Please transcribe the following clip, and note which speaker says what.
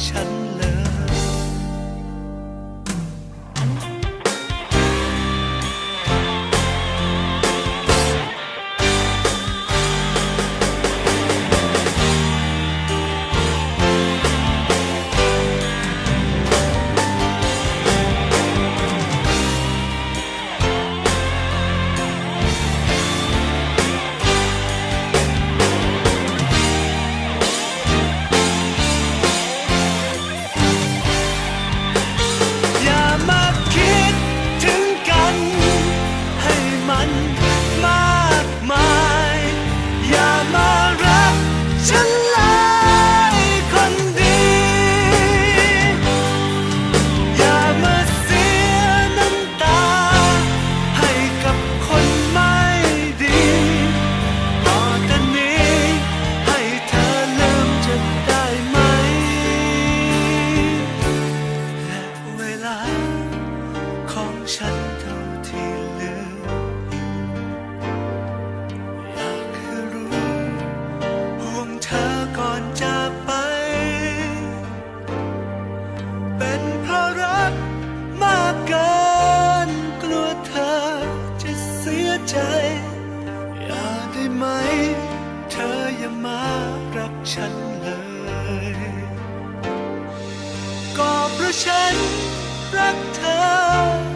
Speaker 1: touch her ฉันเท่าที่เหลืออยู่อยากให้รู้ห่วงเธอก่อนจาไป เป็นเพราะรักมากเกินกลัวเธอจะเสียใจ อย่าได้ไหม เธออย่ามารักฉันเลย ก็เพราะฉันรักเธอ